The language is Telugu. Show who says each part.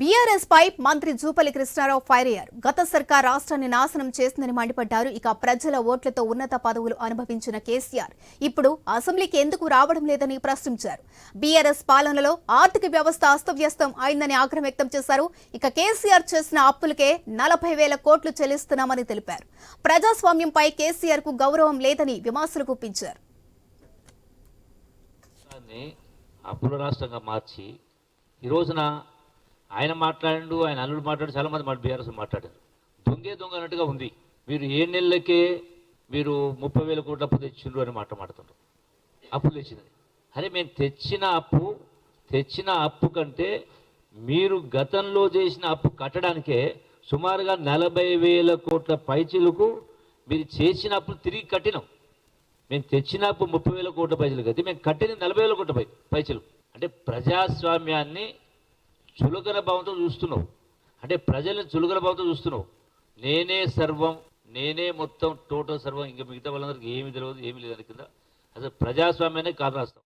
Speaker 1: బీఆర్ఎస్ పై మంత్రి జూపల్లి కృష్ణారావు ఫైర్ అయ్యారు. గత సర్కార్ రాష్ట్రాన్ని నాశనం చేస్తుందని మండిపడ్డారు. ఇక ప్రజల ఓట్లతో ఉన్నత పదవులు అనుభవించిన కేసీఆర్ ఇప్పుడు అసెంబ్లీకి ఎందుకు రావడం లేదని ప్రశ్నించారు. బీఆర్ఎస్ పాలనలో ఆర్థిక వ్యవస్థ అస్తవ్యస్తం అయిందని ఆగ్రహం వ్యక్తం చేశారు. ఇక కేసీఆర్ చేసిన అప్పులకే నలభై వేల కోట్లు చెల్లిస్తున్నామని తెలిపారు. ప్రజాస్వామ్యంపై కేసీఆర్కు గౌరవం లేదని విమర్శలు గుప్పించారు.
Speaker 2: అప్పుల రాష్ట్రంగా మార్చి ఈ రోజున ఆయన మాట్లాడు ఆయన అల్లుడు మాట్లాడు చాలామంది మా మాట బీఆర్ఎస్ మాట్లాడారు. దొంగే దొంగ అన్నట్టుగా ఉంది. మీరు ఏ నెలలకే మీరు ముప్పై వేల కోట్ల అప్పు తెచ్చిండ్రు అని మాట మాట్లాడుతుండ్రు. అప్పు తెచ్చింది అరే మేము తెచ్చిన అప్పు తెచ్చిన అప్పు కంటే మీరు గతంలో చేసిన అప్పు కట్టడానికే సుమారుగా నలభై వేల కోట్ల పైచీలకు మీరు చేసిన అప్పు తిరిగి కట్టినాం. మేము తెచ్చిన అప్పు ముప్పై వేల కోట్ల పైసలు కట్టి మేము కట్టిన నలభై వేల కోట్ల పై పైసలు అంటే ప్రజాస్వామ్యాన్ని చులకన భావంతో చూస్తున్నావు. అంటే ప్రజల్ని చులకన భావంతో చూస్తున్నావు. నేనే సర్వం నేనే మొత్తం టోటల్ సర్వం ఇంకా మిగతా వాళ్ళందరికీ ఏమి తెలియదు ఏమి లేదు కింద. అసలు ప్రజాస్వామ్యాన్ని కారణాస్తాం